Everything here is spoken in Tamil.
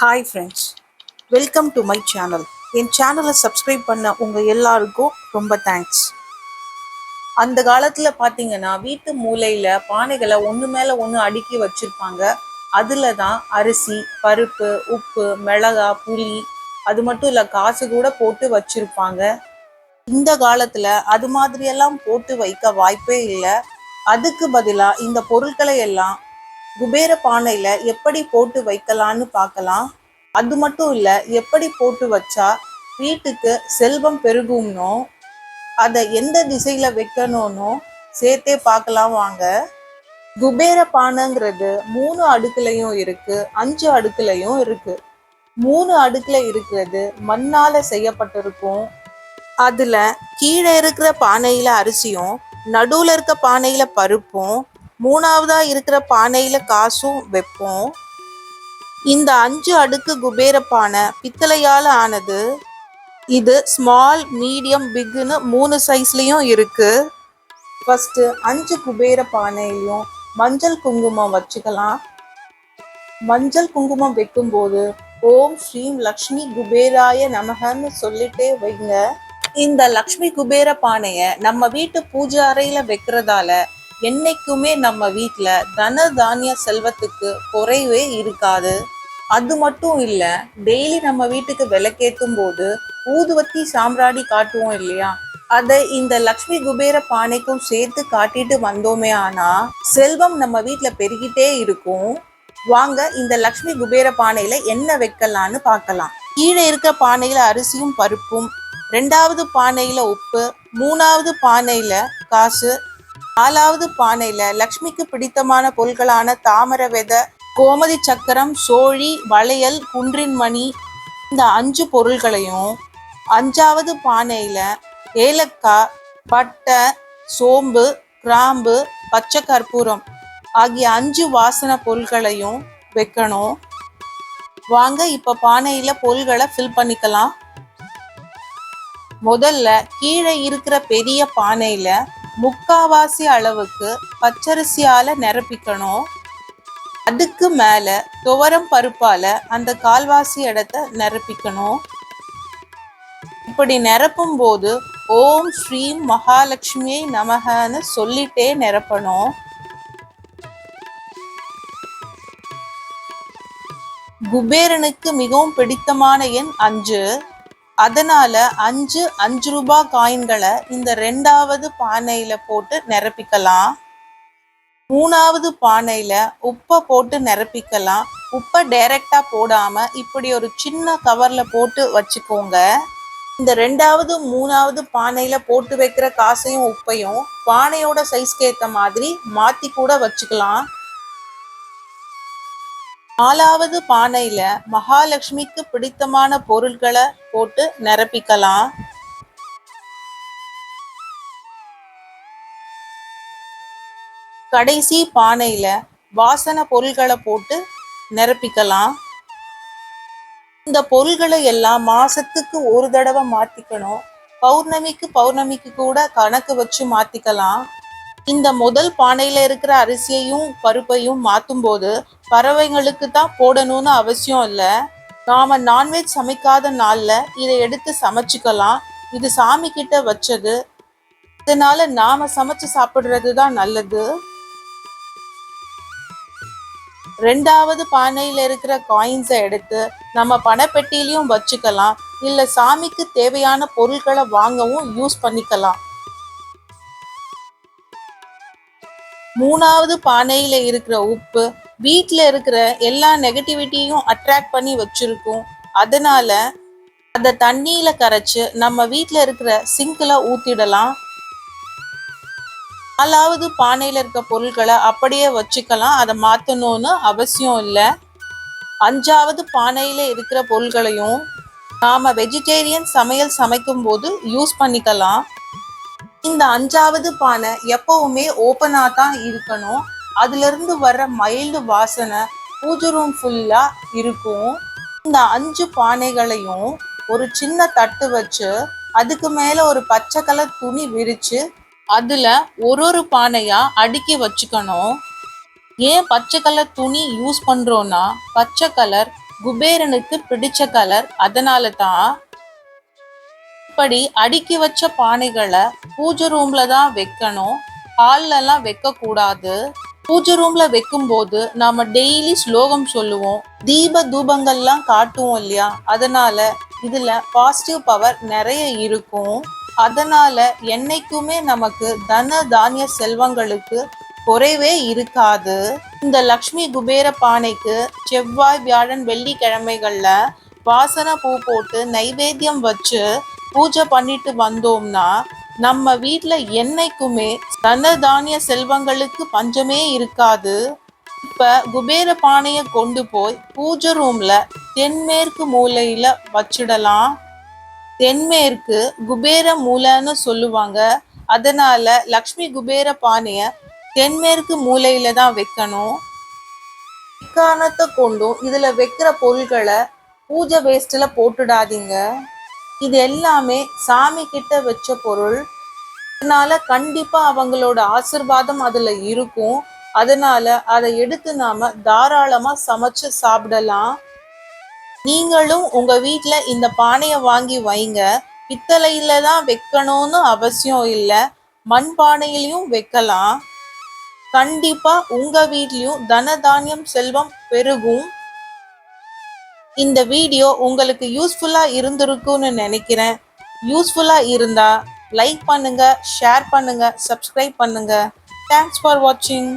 Hi friends welcome to my channel என் சேனலை சப்ஸ்கிரைப் பண்ண உங்கள் எல்லாருக்கும் ரொம்ப தேங்க்ஸ் அந்த காலத்தில் பார்த்தீங்கன்னா வீட்டு மூலையில் பானைகளை ஒன்று மேலே ஒன்று அடுக்கி வச்சுருப்பாங்க. அதில் தான் அரிசி பருப்பு உப்பு மிளகா புளி அது மட்டும் இல்லை காசு கூட போட்டு வச்சுருப்பாங்க. இந்த காலத்தில் அது மாதிரியெல்லாம் போட்டு வைக்க வாய்ப்பே இல்லை. அதுக்கு பதிலாக இந்த பொருட்களை எல்லாம் குபேர பானையில எப்படி போட்டு வைக்கலான்னு பார்க்கலாம். அது மட்டும் இல்ல எப்படி போட்டு வச்சா வீட்டுக்கு செல்வம் பெருகும்னோ அதை எந்த திசையில வைக்கணும்னோ சேர்த்தே பார்க்கலாம் வாங்க. குபேர பானைங்கிறது மூணு அடுக்குலையும் இருக்கு அஞ்சு அடுக்குலையும் இருக்கு. மூணு அடுக்குல இருக்கிறது மண்ணால செய்யப்பட்டிருக்கும். அதுல கீழே இருக்கிற பானையில அரிசியும் நடுவுல இருக்க பானையில பருப்பும் மூணாவதா இருக்கிற பானையில காசும் வைப்போம். இந்த அஞ்சு அடுக்கு குபேர பானை பித்தளையால் ஆனது இது ஸ்மால் மீடியம் பிக்னு மூணு சைஸ்லயும் இருக்கு. ஃபஸ்ட்டு அஞ்சு குபேர பானையிலையும் மஞ்சள் குங்குமம் வச்சுக்கலாம். மஞ்சள் குங்குமம் வைக்கும்போது ஓம் ஸ்ரீம் லக்ஷ்மி குபேராய நமகன்னு சொல்லிட்டே வைங்க. இந்த லக்ஷ்மி குபேர பானையை நம்ம வீட்டு பூஜை அறையில வைக்கிறதால என்னைக்குமே நம்ம வீட்டில் தன தானிய செல்வத்துக்கு குறைவே இருக்காது. அது மட்டும் இல்லை டெய்லி நம்ம வீட்டுக்கு விளக்கேற்றும் போது ஊதுவத்தி சாம்ராடி காட்டுவோம் இல்லையா? அதை இந்த லக்ஷ்மி குபேர பானைக்கும் சேர்த்து காட்டிட்டு வந்தோமே ஆனா செல்வம் நம்ம வீட்டில் பெருகிட்டே இருக்கும். வாங்க இந்த லக்ஷ்மி குபேர பானையில என்ன வைக்கலான்னு பார்க்கலாம். கீழே இருக்க பானையில அரிசியும் பருப்பும் ரெண்டாவது பானையில உப்பு மூணாவது பானையில காசு நாலாவது பானையில லக்ஷ்மிக்கு பிடித்தமான பொருட்களான தாமரை விதை கோமதி சக்கரம் சோழி வளையல் குன்றின் மணி இந்த அஞ்சு பொருள்களையும் அஞ்சாவது பானையில ஏலக்காய் பட்டை சோம்பு கிராம்பு பச்சை கற்பூரம் ஆகிய அஞ்சு வாசனை பொருள்களையும் வைக்கணும். வாங்க இப்ப பானையில பொருள்களை ஃபில் பண்ணிக்கலாம். முதல்ல கீழே இருக்கிற பெரிய பானையில முக்காவாசி அளவுக்கு பச்சரிசியால நிரப்பிக்கணும். அதுக்கு மேல துவரம் பருப்பால அந்த கால்வாசி இடத்த நிரப்பிக்கணும். இப்படி நிரப்பும் போது ஓம் ஸ்ரீம் மகாலட்சுமியை நமகன்னு சொல்லிட்டே நிரப்பணும். குபேரனுக்கு மிகவும் பிடித்தமான எண் அஞ்சு. அதனால அஞ்சு அஞ்சு ரூபாய் காயின்களை இந்த ரெண்டாவது பானையில போட்டு நிரப்பிக்கலாம். மூணாவது பானையில உப்பை போட்டு நிரப்பிக்கலாம். உப்பை டைரக்டா போடாம இப்படி ஒரு சின்ன கவர்ல போட்டு வச்சுக்கோங்க. இந்த ரெண்டாவது மூணாவது பானையில போட்டு வைக்கிற காசையும் உப்பையும் பானையோட சைஸ்க்கு ஏத்த மாதிரி மாத்தி கூட வச்சுக்கலாம். நாலாவது பானையில மகாலட்சுமிக்கு பிடித்தமான பொருட்களை போட்டு நிரப்பிக்கலாம். கடைசி பானையில வாசன பொருள்களை போட்டு நிரப்பிக்கலாம். இந்த பொருள்களை எல்லாம் மாசத்துக்கு ஒரு தடவை மாத்திக்கணும். பௌர்ணமிக்கு பௌர்ணமிக்கு கூட கணக்கு வச்சு மாத்திக்கலாம். இந்த முதல் பானையில இருக்கிற அரிசியையும் பருப்பையும் மாத்தும் போது பறவைங்களுக்கு தான் போடணும்னு அவசியம் இல்லை. நாம நான்வெஜ் சமைக்காத நாள்ல இதை எடுத்து சமைச்சுக்கலாம். இது சாமி கிட்ட வச்சது. இதனால நாம சமைச்சு சாப்பிடுறது தான் நல்லது. ரெண்டாவது பானையில இருக்கிற காயின்ஸை எடுத்து நம்ம பணப்பெட்டியிலையும் வச்சுக்கலாம். இல்ல சாமிக்கு தேவையான பொருட்களை வாங்கவும் யூஸ் பண்ணிக்கலாம். மூணாவது பானையில இருக்கிற உப்பு வீட்டில் இருக்கிற எல்லா நெகட்டிவிட்டியும் அட்ராக்ட் பண்ணி வச்சிருக்கும். அதனால அதை தண்ணியில கரைச்சு நம்ம வீட்டில் இருக்கிற சிங்கில் ஊத்திடலாம். நாலாவது பானையில இருக்க பொருட்களை அப்படியே வச்சுக்கலாம். அதை மாற்றணும்னு அவசியம் இல்லை. அஞ்சாவது பானையில இருக்கிற பொருட்களையும் நாம வெஜிடேரியன் சமையல் சமைக்கும் போது யூஸ் பண்ணிக்கலாம். இந்த அஞ்சாவது பானை எப்பவுமே ஓப்பனா தான் இருக்கணும். அதுல இருந்து வர்ற மைல்டு வாசனை பூஜை ரூம் ஃபுல்லா இருக்கும். இந்த அஞ்சு பானைகளையும் ஒரு சின்ன தட்டு வச்சு அதுக்கு மேல ஒரு பச்சை கலர் துணி விரிச்சு அதுல ஒரு ஒரு பானையா அடுக்கி வச்சுக்கணும். ஏன் பச்சை கலர் துணி யூஸ் பண்றோம்னா பச்சை கலர் குபேரனுக்கு பிடிச்ச கலர் அதனால தான் இப்படி அடுக்கி வச்ச பானைகளை பூஜை ரூம்ல தான் வைக்கணும். ஹால்ல எல்லாம் வைக்க கூடாது பூஜை ரூம்ல வைக்கும்போது நாம டெய்லி ஸ்லோகம் சொல்லுவோம். தீப தூபங்கள்லாம் காட்டுவோம் இல்லையா? அதனால இதுல பாசிட்டிவ் பவர் நிறைய இருக்கும். அதனால என்னைக்குமே நமக்கு தன தானிய செல்வங்களுக்கு குறைவே இருக்காது. இந்த லக்ஷ்மி குபேர பானைக்கு செவ்வாய் வியாழன் வெள்ளிக்கிழமைகள்ல வாசனை பூ போட்டு நைவேத்தியம் வச்சு பூஜை பண்ணிட்டு வந்தோம்னா நம்ம வீட்டில் என்னைக்குமே தன தானிய செல்வங்களுக்கு பஞ்சமே இருக்காது. இப்ப குபேர பானைய கொண்டு போய் பூஜை ரூம்ல தென்மேற்கு மூலையில வச்சிடலாம். தென்மேற்கு குபேர மூலைன்னு சொல்லுவாங்க. அதனால லக்ஷ்மி குபேர பானைய தென்மேற்கு மூலையில தான் வைக்கணும். இக்காரணத்தை கொண்டும் இதுல வைக்கிற பொருள்களை பூஜை வேஸ்ட்ல போட்டுடாதீங்க. இது எல்லாமே சாமி கிட்ட வச்ச பொருள். அதனால கண்டிப்பா அவங்களோட ஆசிர்வாதம் அதுல இருக்கும். அதனால அதை எடுத்து நாம தாராளமா சமைச்சு சாப்பிடலாம். நீங்களும் உங்க வீட்டுல இந்த பானையை வாங்கி வைங்க. பித்தளையில தான் வைக்கணும்னு அவசியம் இல்லை. மண் பானையிலையும் வைக்கலாம். கண்டிப்பா உங்க வீட்லயும் தனதானியம் செல்வம் பெருகும். இந்த வீடியோ உங்களுக்கு யூஸ்ஃபுல்லாக இருந்திருக்கும்னு நினைக்கிறேன். யூஸ்ஃபுல்லாக இருந்தால் லைக் பண்ணுங்கள் ஷேர் பண்ணுங்கள் சப்ஸ்கிரைப் பண்ணுங்க. தேங்க்ஸ் ஃபார் வாட்சிங்